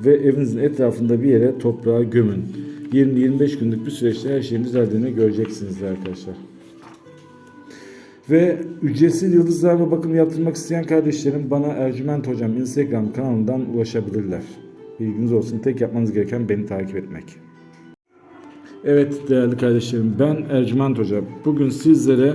ve evinizin etrafında bir yere toprağa gömün. 20-25 günlük bir süreçte her şeyin düzeldiğini göreceksiniz arkadaşlar. Ve ücretsiz yıldızlarla bakım yaptırmak isteyen kardeşlerim bana Ercüment Hocam Instagram kanalından ulaşabilirler. Bilginiz olsun. Tek yapmanız gereken beni takip etmek. Evet değerli kardeşlerim ben Ercüment Hocam. Bugün sizlere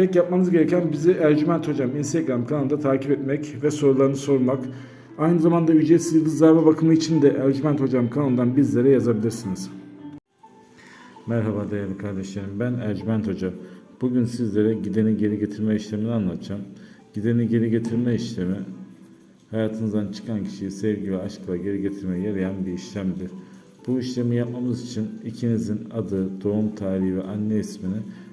Tek yapmanız gereken bizi Ercüment Hocam Instagram kanalında takip etmek ve sorularını sormak. Aynı zamanda ücretsiz yıldızlarla bakımı için de Ercüment Hocam kanalından bizlere yazabilirsiniz. Merhaba değerli kardeşlerim ben Ercüment Hoca. Bugün sizlere gideni geri getirme işlemini anlatacağım. Gideni geri getirme işlemi hayatınızdan çıkan kişiyi sevgi ve aşkla geri getirmeye yarayan bir işlemdir. Bu işlemi yapmamız için ikinizin adı, doğum tarihi ve anne ismini